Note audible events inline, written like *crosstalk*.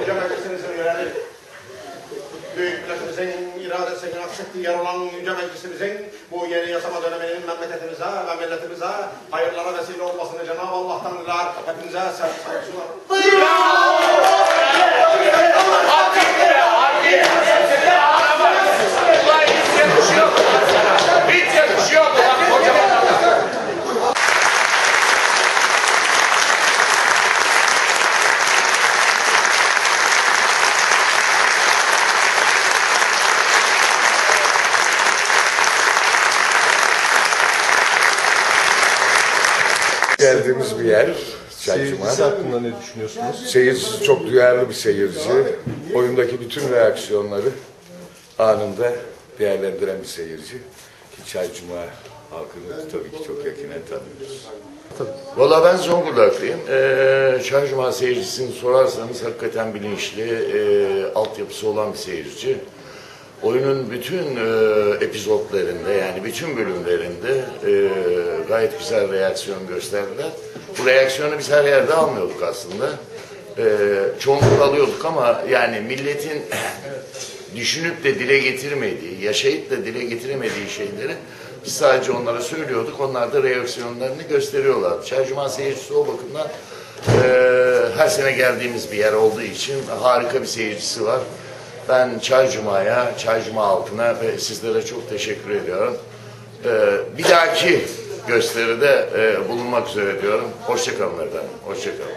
Hocam meclisimizin üyeleri, büyük milletimizin iradesinin aksettiği yer olan yüce meclisimizin bu yeni yasama döneminin memleketimize ve milletimize hayırlara vesile olmasını Cenab-ı Allah'tan diler. Hepinize sert saygı sunar. Geldiğimiz bir yer. Çaycuma. Seyircisi hakkında ne düşünüyorsunuz? Seyircisi çok duyarlı bir seyirci. Oyundaki bütün reaksiyonları anında değerlendiren bir seyirci. Ki Çaycuma halkını tabii ki çok yakinen tanıyoruz. Valla ben Zonguldaklıyım. Ee, Çaycuma seyircisini sorarsanız hakikaten bilinçli, e, altyapısı olan bir seyirci. Oyunun bütün e, epizotlarında yani bütün bölümlerinde e, gayet güzel reaksiyon gösterdiler. Bu reaksiyonu biz her yerde almıyorduk aslında. E, çoğunlukla alıyorduk ama yani milletin *clears throat* düşünüp de dile getirmediği, yaşayıp da dile getiremediği şeyleri biz sadece onlara söylüyorduk. Onlar da reaksiyonlarını gösteriyorlar. Çaycuma seyircisi o bakımdan eee, her sene geldiğimiz bir yer olduğu için harika bir seyircisi var. Ben Çaycuma'ya, Çaycuma halkına ve sizlere çok teşekkür ediyorum. Eee, bir dahaki gösteride eee, bulunmak üzere diyorum. Hoşçakalın efendim. Hoşçakalın.